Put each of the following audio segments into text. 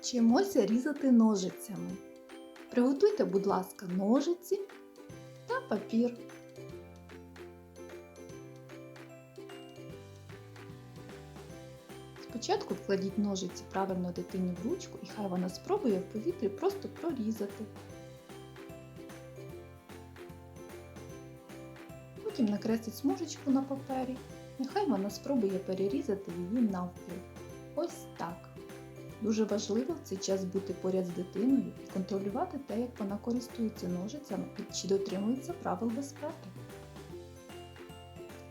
Вчимося різати ножицями. Приготуйте, будь ласка, ножиці та папір. Спочатку вкладіть ножиці правильно дитині в ручку і хай вона спробує в повітрі просто прорізати. Потім накресліть смужечку на папері. Нехай вона спробує перерізати її навпіл. Ось так. Дуже важливо в цей час бути поряд з дитиною і контролювати те, як вона користується ножицями і чи дотримується правил безпеки.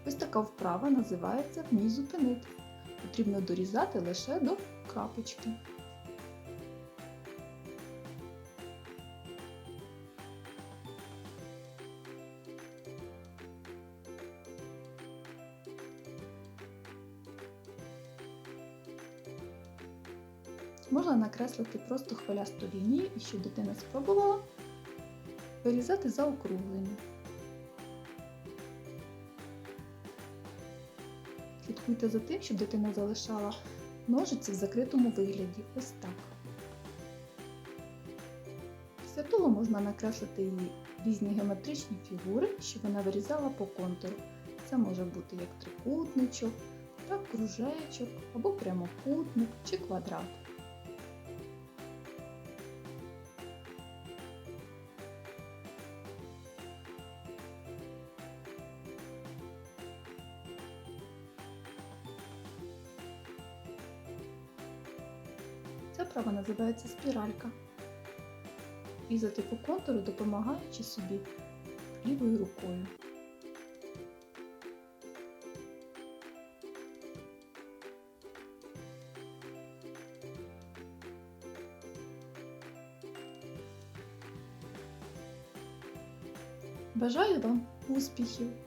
Ось така вправа називається вмій зупинити. Потрібно дорізати лише до крапочки. Можна накреслити просто хвилясту лінію і щоб дитина спробувала вирізати заокруглення. Слідкуйте за тим, щоб дитина залишала ножиці в закритому вигляді. Ось так. Після того можна накреслити її різні геометричні фігури, щоб вона вирізала по контуру. Це може бути як трикутничок, так кружечок або прямокутник чи квадрат. Вправа називається спіралька. Різати по контуру, допомагаючи собі лівою рукою. Бажаю вам успіхів!